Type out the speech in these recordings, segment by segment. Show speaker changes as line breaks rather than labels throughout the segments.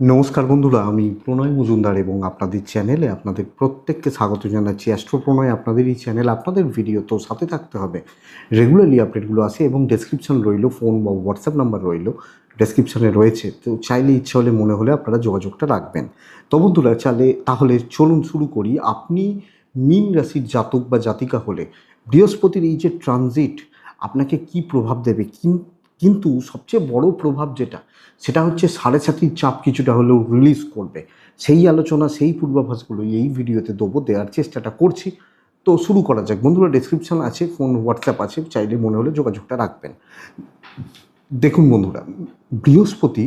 নমস্কার বন্ধুরা, আমি প্রণয় মজুমদার এবং আপনাদের চ্যানেলে আপনাদের প্রত্যেককে স্বাগত জানাচ্ছি। অ্যাস্ট্রো প্রণয় আপনাদের এই চ্যানেল, আপনাদের ভিডিও তো সাথে থাকতে হবে। রেগুলারলি আপডেটগুলো আসে এবং ডেসক্রিপশন রইল ফোন বা হোয়াটসঅ্যাপ নাম্বার রইল ডেসক্রিপশনে রয়েছে। তো চাইলে ইচ্ছা হলে, মনে হলে আপনারা যোগাযোগটা রাখবেন। তো বন্ধুরা চাইলে তাহলে চলুন শুরু করি। আপনি মিন রাশির জাতক বা জাতিকা হলে বৃহস্পতির এই যে ট্রানজিট আপনাকে কি প্রভাব দেবে? কিন- কিন্তু সবচেয়ে বড় প্রভাব যেটা, সেটা হচ্ছে সাড়ে সাতির চাপ কিছুটা হলেও রিলিজ করবে। সেই আলোচনা, সেই পূর্বাভাসগুলো এই ভিডিওতে দেবো, দেওয়ার চেষ্টাটা করছি। তো শুরু করা যাক। বন্ধুরা ডেসক্রিপশন আছে ফোন হোয়াটসঅ্যাপ আছে, চাইলে মনে হলে যোগাযোগটা রাখবেন। দেখুন বন্ধুরা, বৃহস্পতি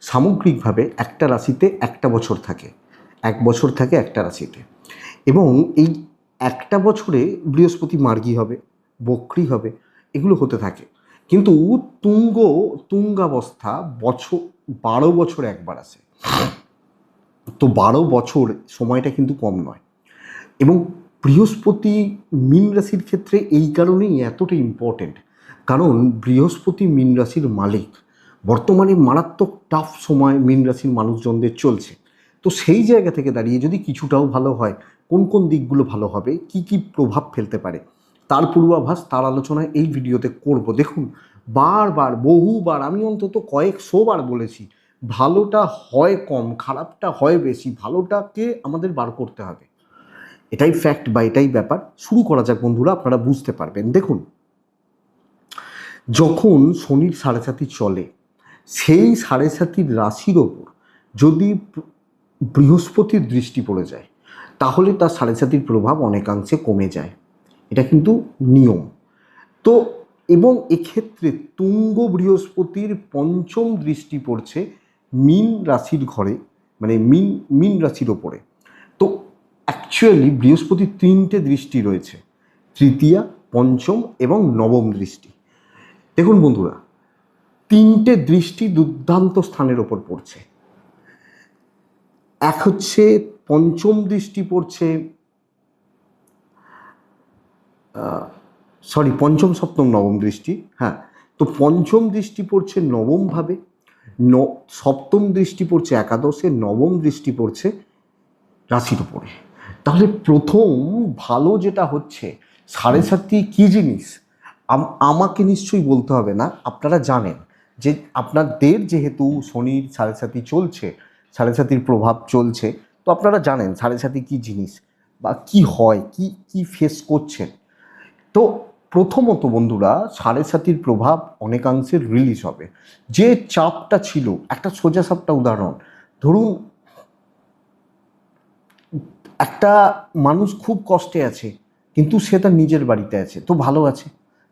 সামগ্রিকভাবে একটা রাশিতে একটা বছর থাকে। এক বছর থাকে একটা রাশিতে। এবং এই একটা বছরে বৃহস্পতি মার্গী হবে, বক্রি হবে, এগুলো হতে থাকে। কিন্তু তুঙ্গ তুঙ্গাবস্থা বছর, বারো বছর একবার আসে তো বারো বছর সময়টা কিন্তু কম নয়। এবং বৃহস্পতি মীন রাশির ক্ষেত্রে এই কারণেই এতটা ইম্পর্টেন্ট কারণ বৃহস্পতি মীন রাশির মালিক। বর্তমানে মারাত্মক টাফ সময় মীন রাশির মানুষজনদের চলছে। তো সেই জায়গা থেকে দাঁড়িয়ে যদি কিছুটাও ভালো হয়, কোন কোন দিকগুলো ভালো হবে, কি কি প্রভাব ফেলতে পারে তার পূর্বাভাস, তার আলোচনায় এই ভিডিওতে করব। দেখুন, বারবার, বহুবার, আমি অন্তত কয়েকশো বার বলেছি, ভালোটা হয় কম, খারাপটা হয় বেশি, ভালোটাকে আমাদের বার করতে হবে। এটাই ফ্যাক্ট বা এটাই ব্যাপার। শুরু করা যাক বন্ধুরা, আপনারা বুঝতে পারবেন। দেখুন, যখন শনির সাড়ে সাতি চলে, সেই সাড়ে সাতির রাশির ওপর যদি বৃহস্পতির দৃষ্টি পড়ে যায়, তাহলে তার সাড়ে সাতির প্রভাব অনেকাংশে কমে যায়। এটা কিন্তু নিয়ম। তো এবং এক্ষেত্রে তুঙ্গ বৃহস্পতির পঞ্চম দৃষ্টি পড়ছে মিন রাশির ঘরে মানে মিন মিন রাশির ওপরে। তো অ্যাকচুয়ালি বৃহস্পতির তিনটে দৃষ্টি রয়েছে, তৃতীয়া, পঞ্চম এবং নবম দৃষ্টি। দেখুন বন্ধুরা, তিনটে দৃষ্টি দুর্দান্ত স্থানের ওপর পড়ছে। এক হচ্ছে পঞ্চম দৃষ্টি পড়ছে সরি পঞ্চম সপ্তম, নবম দৃষ্টি হ্যাঁ। তো পঞ্চম দৃষ্টি পড়ছে নবমভাবে ন, সপ্তম দৃষ্টি পড়ছে একাদশে, নবম দৃষ্টি পড়ছে রাশির উপরে। তাহলে প্রথম ভালো যেটা হচ্ছে, সাড়ে সাতটি কী জিনিস? আম- আমাকে নিশ্চয়ই বলতে হবে না, আপনারা জানেন যে আপনাদের যেহেতু শনির সাড়ে সাতি চলছে, সাড়ে সাতির প্রভাব চলছে, তো আপনারা জানেন সাড়ে সাতি কী জিনিস বা কি হয়, কি কি ফেস করছেন। তো প্রথমত বন্ধুরা, সাড়ে সাতির প্রভাব অনেকাংশে রিলিজ হবে। যে চাপটা ছিল, একটা সোজা সাপটা উদাহরণ। ধরুন, একটা মানুষ খুব কষ্টে আছে, কিন্তু সে তার নিজের বাড়িতে আছে, তো ভালো আছে।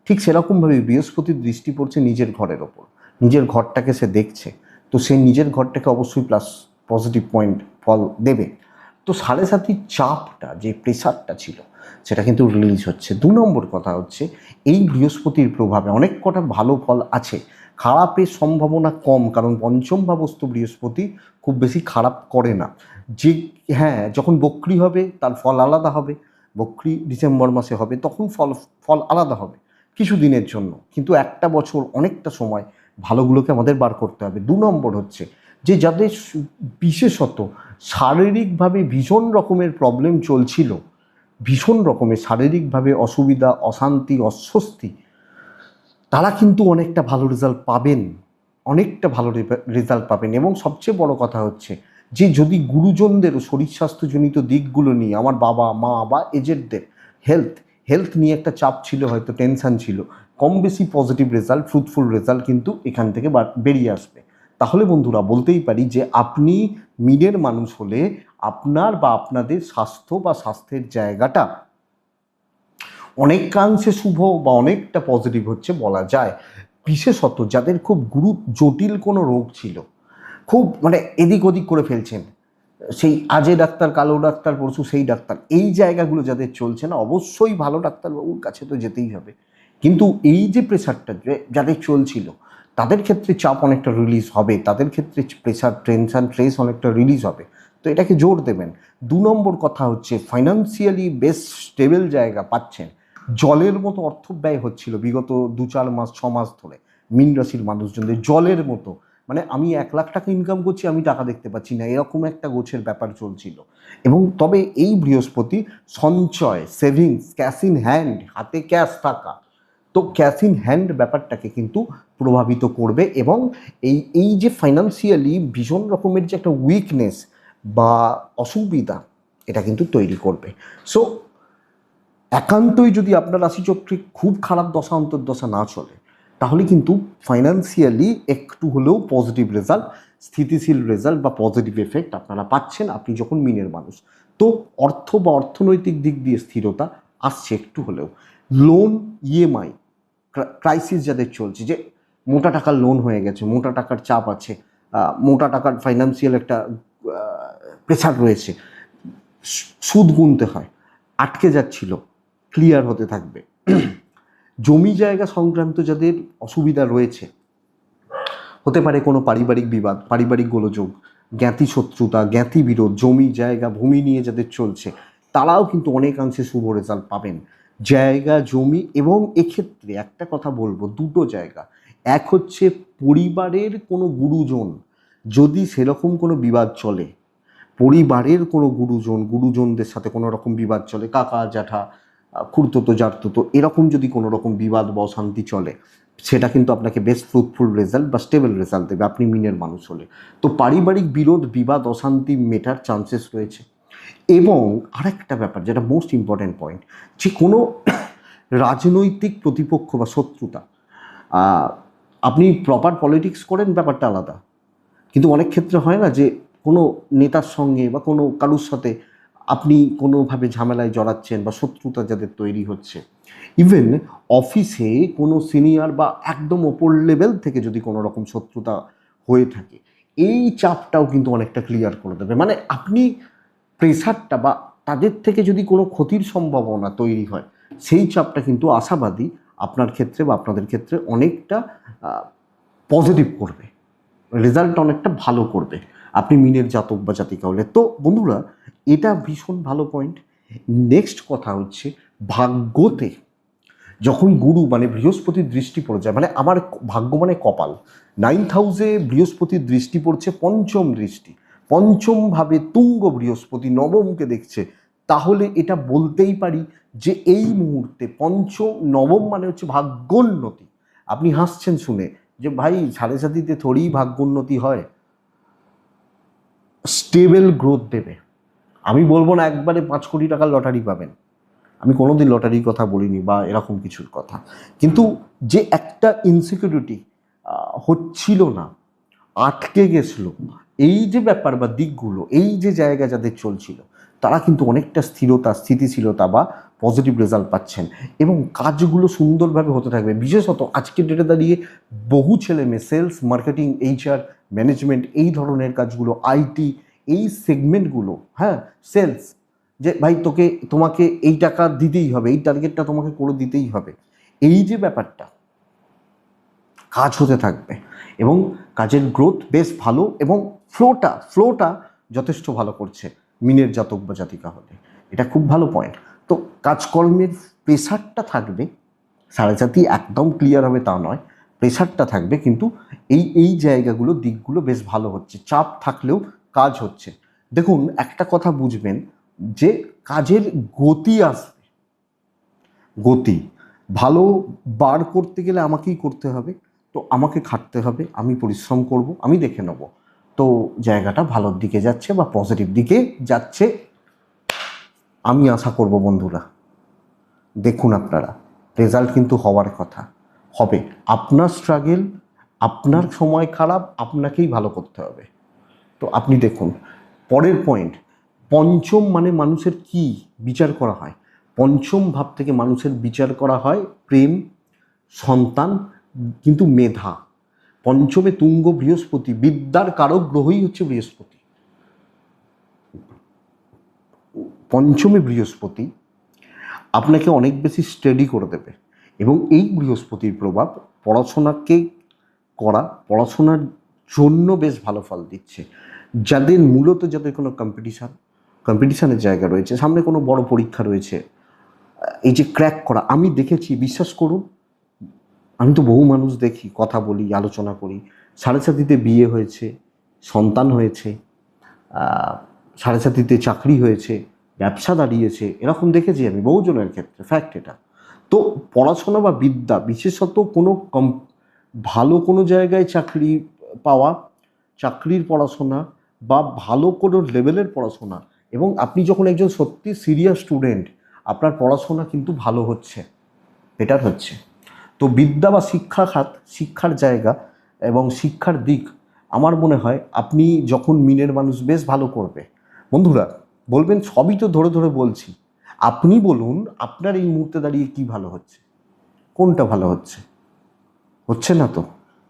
ঠিক সেরকমভাবে বৃহস্পতির দৃষ্টি পড়ছে নিজের ঘরের ওপর। নিজের ঘরটাকে সে দেখছে, তো সে নিজের ঘরটাকে অবশ্যই প্লাস পজিটিভ পয়েন্ট ফল দেবে। তো সাড়ে সাতির চাপটা, যে প্রেশারটা ছিল সেটা কিন্তু রিলিজ হচ্ছে। দু নম্বর কথা হচ্ছে, এই বৃহস্পতির প্রভাবে অনেক কটা ভালো ফল আছে। খারাপের সম্ভাবনা কম, কারণ পঞ্চম ভাবস্থ বৃহস্পতি খুব বেশি খারাপ করে না। যে হ্যাঁ যখন বক্রি হবে, তার ফল আলাদা হবে। বক্রি ডিসেম্বর মাসে হবে, তখন ফল ফল আলাদা হবে কিছু দিনের জন্য। কিন্তু একটা বছর অনেকটা সময় ভালোগুলোকে আমাদের বার করতে হবে। দু নম্বর হচ্ছে যে, যাদের বিশেষত শারীরিকভাবে ভীষণ রকমের প্রবলেম চলছিল ভীষণ রকমের শারীরিকভাবে অসুবিধা, অশান্তি, অস্বস্তি, তারা কিন্তু অনেকটা ভালো রেজাল্ট পাবেন, অনেকটা ভালো রেজাল্ট পাবেন। এবং সবচেয়ে বড় কথা হচ্ছে যে, যদি গুরুজনদের শরীর স্বাস্থ্যজনিত দিকগুলো নিয়ে আমার বাবা, মা বা এজেডদের হেলথ হেলথ নিয়ে একটা চাপ ছিল, হয়তো টেনশন ছিল, কম বেশি পজিটিভ রেজাল্ট ফ্রুটফুল রেজাল্ট কিন্তু এখান থেকে বেরিয়ে আসবে। তাহলে বন্ধুরা বলতেই পারি যে আপনি মিডের মানুষ হলে আপনার বা আপনাদের স্বাস্থ্য বা স্বাস্থ্যের জায়গাটা অনেকাংশে শুভ বা অনেকটা পজিটিভ হচ্ছে বলা যায়। বিশেষত যাদের খুব গুরু জটিল কোনো রোগ ছিল, খুব মানে এদিক ওদিক করে ফেলছেন, সেই আজে ডাক্তার, কালো ডাক্তার, পরশু সেই ডাক্তার, এই জায়গাগুলো যাদের চলছে না, অবশ্যই ভালো ডাক্তারবাবুর কাছে তো যেতেই হবে। কিন্তু এই যে প্রেশারটা যাদের চলছিল তাদের ক্ষেত্রে চাপ অনেকটা রিলিজ হবে, তাদের ক্ষেত্রে প্রেশার টেনশন স্ট্রেস অনেকটা রিলিজ হবে। তো এটাকে জোর দেবেন। দু নম্বর কথা হচ্ছে ফাইন্যান্সিয়ালি বেশ স্টেবল জায়গা পাচ্ছেন। জলের মতো অর্থ ব্যয় হচ্ছিল বিগত দু চার মাস, ছ মাস ধরে মীন রাশির মানুষজনদের। জলের মতো। মানে আমি এক লাখ টাকা ইনকাম করছি, আমি টাকা দেখতে পাচ্ছি না। এরকম একটা গোছের ব্যাপার চলছিল। এবং তবে এই বৃহস্পতি সঞ্চয় সেভিংস ক্যাশ ইন হ্যান্ড হাতে ক্যাশ থাকা। তো ক্যাশ ইন হ্যান্ড ব্যাপারটাকে কিন্তু প্রভাবিত করবে এবং এই এই যে ফাইন্যান্সিয়ালি ভীষণ রকমের যে একটা উইকনেস বা অসুবিধা, এটা কিন্তু তৈরি করবে। সো একান্তই যদি আপনার রাশিচক্রে খুব খারাপ দশা, অন্তর্দশা না চলে, তাহলে কিন্তু ফাইন্যান্সিয়ালি একটু হলেও পজিটিভ রেজাল্ট স্থিতিশীল রেজাল্ট বা পজিটিভ এফেক্ট আপনারা পাচ্ছেন আপনি যখন মিনের মানুষ। তো অর্থ বা অর্থনৈতিক দিক দিয়ে স্থিরতা আসছে একটু হলেও। লোন ইএমআই ক্রাইসিস যাদের চলছে, যে মোটা টাকার লোন হয়ে গেছে, মোটা টাকার চাপ আছে মোটা টাকার ফাইন্যান্সিয়াল একটা প্রেশার রয়েছে। সুদ গুনতে হয়, আটকে যাচ্ছিল ক্লিয়ার হতে থাকবে। জমি জায়গা সংক্রান্ত যাদের অসুবিধা রয়েছে, হতে পারে কোনো পারিবারিক বিবাদ, পারিবারিক গোলযোগ, জ্ঞাতি শত্রুতা, জ্ঞাতি বিরোধ, জমি, জায়গা, ভূমি নিয়ে যাদের চলছে, তারাও কিন্তু অনেকাংশে শুভ রেজাল্ট পাবেন। জায়গা, জমি এবং এক্ষেত্রে একটা কথা বলব, দুটো জায়গা। এক হচ্ছে পরিবারের কোনো গুরুজন যদি সেরকম কোনো বিবাদ চলে, পরিবারের কোনো গুরুজন, গুরুজনদের সাথে কোনো রকম বিবাদ চলে, কাকা, জ্যাঠা খুঁড়তো জারতো এরকম যদি কোনো রকম বিবাদ বা অশান্তি চলে, সেটা কিন্তু আপনাকে বেশ ফ্রুটফুল রেজাল্ট বা স্টেবল রেজাল্ট দেবে, আপনি মিনের মানুষ হলে। তো পারিবারিক বিরোধ, বিবাদ, অশান্তি মেটার চান্সেস রয়েছে। এবং আরেকটা ব্যাপার যেটা মোস্ট ইম্পর্ট্যান্ট পয়েন্ট যে কোনো রাজনৈতিক প্রতিপক্ষ বা শত্রুতা আপনি প্রপার পলিটিক্স করেন, ব্যাপারটা আলাদা। কিন্তু অনেক ক্ষেত্রে হয় না যে কোনো নেতার সঙ্গে বা কোনো কারুর সাথে আপনি কোনোভাবে ঝামেলায় জড়াচ্ছেন বা শত্রুতা যাদের তৈরি হচ্ছে। ইভেন অফিসে কোনো সিনিয়র বা একদম ওপর লেভেল থেকে যদি কোনো রকম শত্রুতা হয়ে থাকে, এই চাপটাও কিন্তু অনেকটা ক্লিয়ার করে দেবে। মানে আপনি প্রেশারটা বা তাদের থেকে যদি কোনো ক্ষতির সম্ভাবনা তৈরি হয়, সেই চাপটা কিন্তু আশাবাদী আপনার ক্ষেত্রে বা আপনাদের ক্ষেত্রে অনেকটা পজিটিভ করবে। রেজাল্ট অনেকটা ভালো করবে। আপনি মিনের জাতক বা জাতিকা হলে তো বন্ধুরা, এটা ভীষণ ভালো পয়েন্ট নেক্সট কথা হচ্ছে ভাগ্যতে। যখন গুরু মানে বৃহস্পতির দৃষ্টি পড়ে যায় মানে আমার ভাগ্য মানে কপাল। নাইন্থ হাউসে বৃহস্পতির দৃষ্টি পড়ছে পঞ্চম দৃষ্টি। পঞ্চমভাবে তুঙ্গ বৃহস্পতি নবমকে দেখছে তাহলে এটা বলতেই পারি যে এই মুহূর্তে পঞ্চম নবম মানে হচ্ছে ভাগ্যোন্নতি। আপনি হাসছেন শুনে যে ভাই সাড়ে সাতিতে থোড়ি ভাগ্যোন্নতি হয়। স্টেবল গ্রোথ দেবে। আমি বলব না একবারে পাঁচ কোটি টাকার লটারি পাবেন। আমি কোনোদিন লটারির কথা বলিনি বা এরকম কিছুর কথা। কিন্তু যে একটা ইনসিকিউরিটি হচ্ছিল না, আটকে গেছিল, এই যে ব্যাপার বা দিকগুলো, এই যে জায়গা যাদের চলছিল তারা কিন্তু অনেকটা স্থিরতা, স্থিতিশীলতা বা পজিটিভ রেজাল্ট পাচ্ছেন। এবং কাজগুলো সুন্দরভাবে হতে থাকবে। বিশেষত আজকের ডেটে দাঁড়িয়ে বহু ছেলে মেয়ে সেলস মার্কেটিং এইচআর ম্যানেজমেন্ট এই ধরনের কাজগুলো আইটি এই সেগমেন্টগুলো হ্যাঁ সেলস যে ভাই তোকে, তোমাকে এই টাকা দিতেই হবে, এই টার্গেটটা তোমাকে করে দিতেই হবে। এই যে ব্যাপারটা, কাজ হতে থাকবে। এবং কাজের গ্রোথ বেশ ভালো এবং ফ্লোটা ফ্লোটা যথেষ্ট ভালো করছে মিনের জাতক বা জাতিকা হলে। এটা খুব ভালো পয়েন্ট তো কাজকর্মের প্রেশারটা থাকবে, সাড়ে সাতি একদম ক্লিয়ার হবে তা নয় প্রেশারটা থাকবে কিন্তু এই এই জায়গাগুলো, দিকগুলো বেশ ভালো হচ্ছে। চাপ থাকলেও কাজ হচ্ছে। দেখুন, একটা কথা বুঝবেন যে কাজের গতি আসবে। গতি। ভালো বার করতে গেলে আমাকেই করতে হবে। তো আমাকে খাটতে হবে, আমি পরিশ্রম করব, আমি দেখে নেব। তো জায়গাটা ভালোর দিকে যাচ্ছে বা পজিটিভ দিকে যাচ্ছে। আমি আশা করব বন্ধুরা, দেখুন আপনারা রেজাল্ট কিন্তু হওয়ার কথা। হবে, আপনার স্ট্রাগেল আপনার সময় খারাপ, আপনাকেই ভালো করতে হবে। তো আপনি দেখুন, পরের পয়েন্ট পঞ্চম মানে মানুষের কি বিচার করা হয়? পঞ্চম ভাব থেকে মানুষের বিচার করা হয় প্রেম, সন্তান, কিন্তু মেধা। পঞ্চমে তুঙ্গ বৃহস্পতি, বিদ্যার কারক গ্রহই হচ্ছে বৃহস্পতি। পঞ্চমে বৃহস্পতি আপনাকে অনেক বেশি স্টাডি করে দেবে এবং এই বৃহস্পতির প্রভাব পড়াশোনাকে করা, পড়াশোনার জন্য বেশ ভালো ফল দিচ্ছে। যাদের মূলত যাদের কোনো কম্পিটিশান কম্পিটিশানের জায়গা রয়েছে, সামনে কোনো বড় পরীক্ষা রয়েছে এই যে ক্র্যাক করা, আমি দেখেছি, বিশ্বাস করুন আমি তো বহু মানুষ দেখি, কথা বলি, আলোচনা করি। সাড়ে সাথীতে বিয়ে হয়েছে, সন্তান হয়েছে সাড়ে সাথীতে চাকরি হয়েছে, ব্যবসা দাঁড়িয়েছে, এরকম দেখেছি আমি বহুজনের ক্ষেত্রে ফ্যাক্ট এটা। তো পড়াশোনা বা বিদ্যা, বিশেষত কোনো কম, ভালো কোনো জায়গায় চাকরি পাওয়া, চাকরির পড়াশোনা বা ভালো কোনো লেভেলের পড়াশোনা, এবং আপনি যখন একজন সত্যি সিরিয়াস স্টুডেন্ট আপনার পড়াশোনা কিন্তু ভালো হচ্ছে বেটার হচ্ছে। তো বিদ্যা বা শিক্ষা খাত, শিক্ষার জায়গা এবং শিক্ষার দিক আমার মনে হয় আপনি যখন মিনের মানুষ বেশ ভালো করবে। বন্ধুরা, বলবেন সবই তো ধরে ধরে বলছি। আপনি বলুন আপনার এই মুহূর্তে দাঁড়িয়ে কি ভালো হচ্ছে? কোনটা ভালো হচ্ছে? হচ্ছে না তো?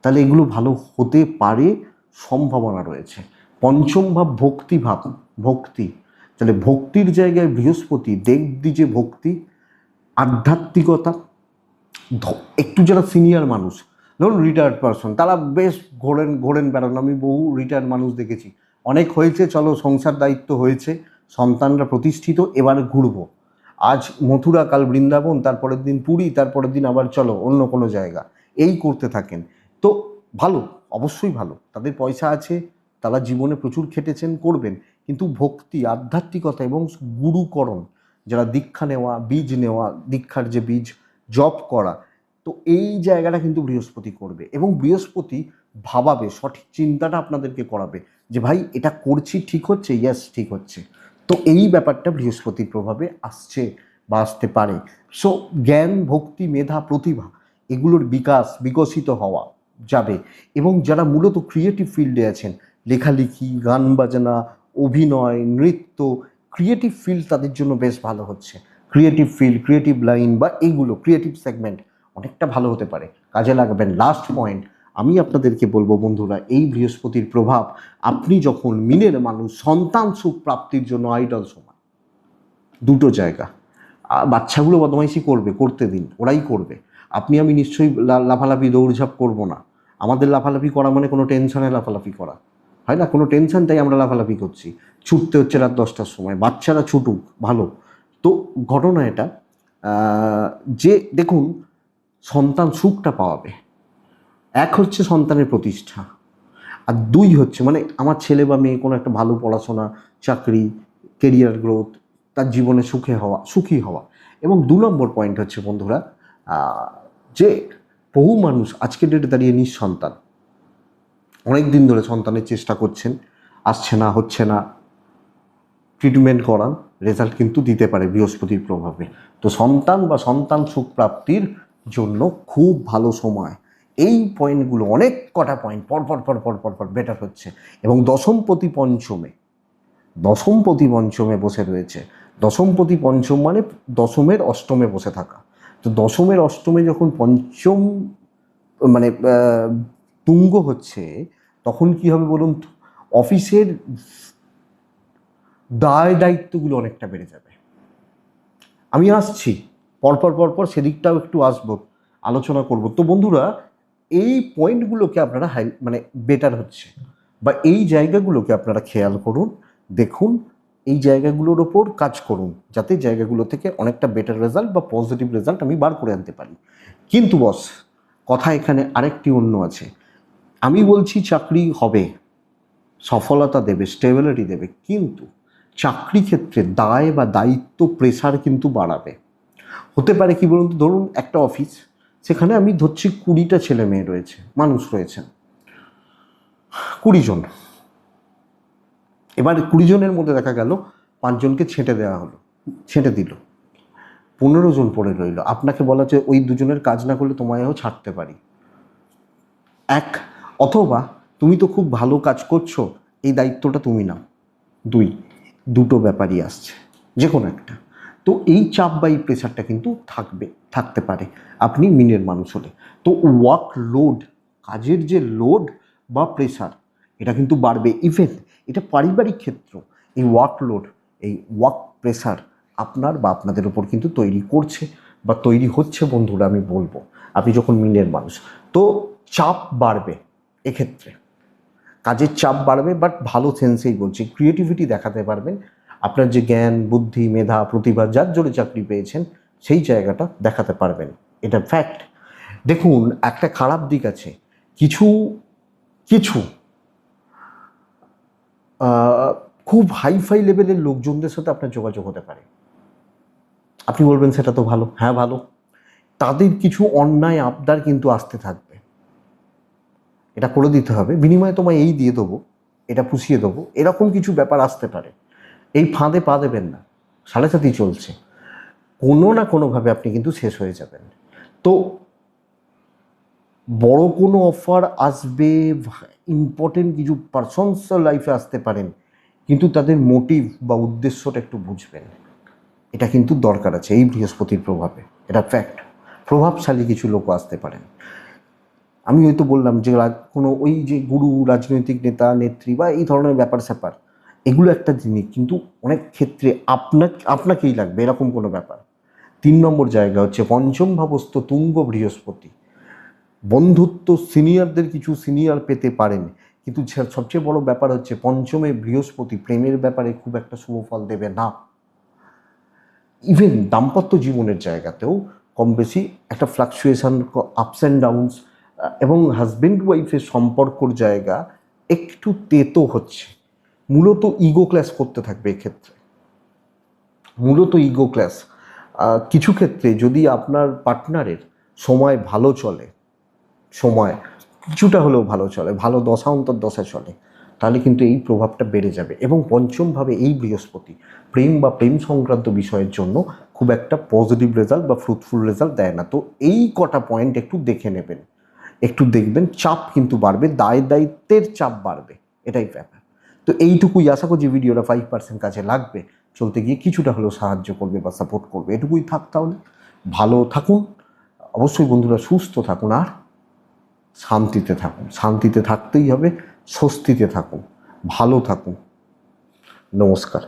তাহলে এগুলো ভালো হতে পারে সম্ভাবনা রয়েছে। পঞ্চম ভাব ভক্তি ভাব, ভক্তি। তাহলে ভক্তির জায়গায় বৃহস্পতি দেখদি যে ভক্তি, আধ্যাত্মিকতা একটু যারা সিনিয়র মানুষ, ধরুন রিটায়ার্ড পারসন তারা বেশ ঘোরেন ঘোরেন বেড়ান। আমি বহু রিটায়ার্ড মানুষ দেখেছি। অনেক হয়েছে, চলো সংসার দায়িত্ব হয়েছে, সন্তানরা প্রতিষ্ঠিত, এবার ঘুরবো। আজ মথুরা, কাল বৃন্দাবন, তারপরের দিন পুরী, তারপরের দিন আবার চলো অন্য কোনো জায়গা। এই করতে থাকেন। তো ভালো, অবশ্যই ভালো। তাদের পয়সা আছে, তারা জীবনে প্রচুর খেটেছেন, করবেন। কিন্তু ভক্তি, আধ্যাত্মিকতা এবং গুরুকরণ, যারা দীক্ষা নেওয়া, বীজ নেওয়া, দীক্ষার যে বীজ জপ করা। তো এই জায়গাটা কিন্তু বৃহস্পতি করবে এবং বৃহস্পতি ভাবাবে, সঠিক চিন্তাটা আপনাদেরকে করাবে যে, ভাই, এটা করছি, ঠিক হচ্ছে? ইয়াস ঠিক হচ্ছে। তো এই ব্যাপারটা বৃহস্পতির প্রভাবে আসছে বা আসতে পারে। সো জ্ঞান, ভক্তি, মেধা, প্রতিভা এগুলোর বিকাশ, বিকশিত হওয়া যাবে এবং যারা মূলত ক্রিয়েটিভ ফিল্ডে আছেন, লেখালেখি, গান বাজনা, অভিনয়, নৃত্য ক্রিয়েটিভ ফিল্ড তাদের জন্য বেশ ভালো হচ্ছে। ক্রিয়েটিভ ফিল্ড ক্রিয়েটিভ লাইন বা এইগুলো ক্রিয়েটিভ সেগমেন্ট অনেকটা ভালো হতে পারে। কাজে লাগবেন। লাস্ট পয়েন্ট আমি আপনাদেরকে বলব বন্ধুরা, এই বৃহস্পতির প্রভাব, আপনি যখন মিনের মানুষ, সন্তান সুখ প্রাপ্তির জন্য আইডল সময় দুটো জায়গা। বাচ্চাগুলো বদমাইশি করবে, করতে দিন, ওরাই করবে। আপনি, আমি নিশ্চয়ই লাফালাফি, দৌড়ঝাঁপ করব না। আমাদের লাফালাফি করা মানে কোনো টেনশনে লাফালাফি করা। হয় না? কোনো টেনশন তাই আমরা লাফালাফি করছি। ছুটতে হচ্ছে রাত দশটার সময়। বাচ্চারা ছুটুক, ভালো। তো ঘটনা এটা যে দেখুন, সন্তান সুখটা পাওয়াবে। এক হচ্ছে সন্তানের প্রতিষ্ঠা, আর দুই হচ্ছে মানে আমার ছেলে বা মেয়ে কোনো একটা ভালো পড়াশোনা, চাকরি কেরিয়ার গ্রোথ তার জীবনে সুখে হওয়া, সুখী হওয়া। এবং দু নম্বর পয়েন্ট হচ্ছে বন্ধুরা যে বহু মানুষ আজকের ডেটে দাঁড়িয়ে নিঃসন্তান। অনেক দিন ধরে সন্তানের চেষ্টা করছেন, আসছে না, হচ্ছে না। ট্রিটমেন্ট করান রেজাল্ট কিন্তু দিতে পারে বৃহস্পতির প্রভাবে। তো সন্তান বা সন্তান সুখ প্রাপ্তির জন্য খুব ভালো সময়। এই পয়েন্টগুলো অনেক কটা পয়েন্ট পর পর পর পর পর পর বেটার হচ্ছে। এবং দশমপতি পঞ্চমে দশমপতি পঞ্চমে বসে রয়েছে। দশমপতি পঞ্চম মানে দশমের অষ্টমে বসে থাকা। তো দশমের অষ্টমে যখন পঞ্চম মানে তুঙ্গ হচ্ছে, তখন কি হবে বলুন অফিসের দায় দায়িত্বগুলো অনেকটা বেড়ে যাবে। আমি আসছি, পরপর পরপর সেদিকটাও একটু আসব, আলোচনা করব। তো বন্ধুরা, এই পয়েন্টগুলোকে আপনারা হাই মানে বেটার হচ্ছে বা এই জায়গাগুলোকে আপনারা খেয়াল করুন, দেখুন, এই জায়গাগুলোর ওপর কাজ করুন, যাতে জায়গাগুলো থেকে অনেকটা বেটার রেজাল্ট বা পজিটিভ রেজাল্ট আমি বার করে আনতে পারি। কিন্তু বস, কথা এখানে আরেকটি অন্য আছে। আমি বলছি চাকরি হবে, সফলতা দেবে, স্টেবিলিটি দেবে, কিন্তু চাকরি ক্ষেত্রে দায় বা দায়িত্ব প্রেসার কিন্তু বাড়াবে। হতে পারে কি বলুন তো? ধরুন একটা অফিস সেখানে আমি ধরছি কুড়িটা ছেলে মেয়ে রয়েছে, মানুষ রয়েছেন। কুড়ি জন। এবার কুড়ি জনের মধ্যে দেখা গেল পাঁচজনকে ছেঁটে দেওয়া হলো, ছেঁটে দিল। পনেরো জন পড়ে রইল। আপনাকে বলা যে ওই দুজনের কাজ না করলে তোমায়ও ছাড়তে পারি। এক, অথবা তুমি তো খুব ভালো কাজ করছ, এই দায়িত্বটা তুমি নাও। দুই দুটো ব্যাপারই আসছে যে কোনো একটা। তো এই চাপ বা এই প্রেশারটা কিন্তু থাকবে, থাকতে পারে। আপনি মিনের মানুষ হলে। তো ওয়ার্ক লোড কাজের যে লোড বা প্রেশার এটা কিন্তু বাড়বে। ইভেন এটা পারিবারিক ক্ষেত্র, এই ওয়ার্ক লোড এই ওয়ার্ক প্রেশার আপনার বা আপনাদের উপর কিন্তু তৈরি করছে বা তৈরি হচ্ছে বন্ধুরা, আমি বলব। আপনি যখন মিনের মানুষ, তো চাপ বাড়বে এক্ষেত্রে। কাজের চাপ বাড়বে বাট ভালো সেন্সেই বলছি। ক্রিয়েটিভিটি দেখাতে পারবেন আপনার যে জ্ঞান, বুদ্ধি, মেধা, প্রতিভা, যার জোরে চাকরি পেয়েছেন, সেই জায়গাটা দেখাতে পারবেন। এটা ফ্যাক্ট দেখুন, একটা খারাপ দিক আছে। কিছু কিছু খুব হাইফাই লেভেলের লোকজনদের সাথে আপনার যোগাযোগ হতে পারে। আপনি বলবেন, সেটা তো ভালো। হ্যাঁ ভালো। তাদের কিছু অন্যায়, আবদার কিন্তু আসতে থাকবে। এটা করে দিতে হবে। বিনিময়ে তোমায় এই দিয়ে দেবো, এটা পুষিয়ে দেবো, এরকম কিছু ব্যাপার আসতে পারে। এই ফাঁদে পা দেবেন না, সাড়ে সাথেই চলছে। কোনো না কোনোভাবে আপনি কিন্তু শেষ হয়ে যাবেন। তো বড় কোনো অফার আসবে ইম্পর্টেন্ট কিছু পারসনস লাইফে আসতে পারেন, কিন্তু তাদের মোটিভ বা উদ্দেশ্যটা একটু বুঝবেন। এটা কিন্তু দরকার আছে এই বৃহস্পতির প্রভাবে। এটা ফ্যাক্ট প্রভাবশালী কিছু লোক আসতে পারেন। আমি হয়তো বললাম যে কোনো ওই যে গুরু, রাজনৈতিক নেতা, নেত্রী বা এই ধরনের ব্যাপার স্যাপার, এগুলো একটা জিনিস। কিন্তু অনেক ক্ষেত্রে আপনার আপনাকেই লাগবে এরকম কোনো ব্যাপার। তিন নম্বর জায়গা হচ্ছে পঞ্চম ভাবস্থ তুঙ্গ বৃহস্পতি। বন্ধুত্ব সিনিয়রদের কিছু সিনিয়র পেতে পারেন, কিন্তু সবচেয়ে বড় ব্যাপার হচ্ছে পঞ্চমে বৃহস্পতি প্রেমের ব্যাপারে খুব একটা শুভ ফল দেবে না। ইভেন দাম্পত্য জীবনের জায়গাতেও কম বেশি একটা ফ্লাকচুয়েশন আপস অ্যান্ড ডাউনস এবং হাজব্যান্ড ওয়াইফের সম্পর্কর জায়গা একটু তেতো হচ্ছে। মূলত ইগো ক্লাস করতে থাকবে এক্ষেত্রে। মূলত ইগো ক্লাস কিছু ক্ষেত্রে যদি আপনার পার্টনারের সময় ভালো চলে, সময় কিছুটা হলেও ভালো চলে, ভালো দশা অন্তর দশা চলে, তাহলে কিন্তু এই প্রভাবটা বেড়ে যাবে এবং পঞ্চমভাবে এই বৃহস্পতি প্রেম বা প্রেম সংক্রান্ত বিষয়ের জন্য খুব একটা পজিটিভ রেজাল্ট বা ফ্রুটফুল রেজাল্ট দেয় না। তো এই কটা পয়েন্ট একটু দেখে নেবেন। একটু দেখবেন, চাপ কিন্তু বাড়বে, দায় দায়িত্বের চাপ বাড়বে, এটাই ব্যাপার। তো এইটুকুই আশা করছি ভিডিওটা ফাইভ পার্সেন্ট কাছে লাগবে, চলতে গিয়ে কিছুটা হলেও সাহায্য করবে বা সাপোর্ট করবে, এটুকুই থাক তাহলে। ভালো থাকুন, অবশ্যই বন্ধুরা সুস্থ থাকুন আর শান্তিতে থাকুন, শান্তিতে থাকতেই হবে, স্বস্তিতে থাকুন, ভালো থাকুন। নমস্কার।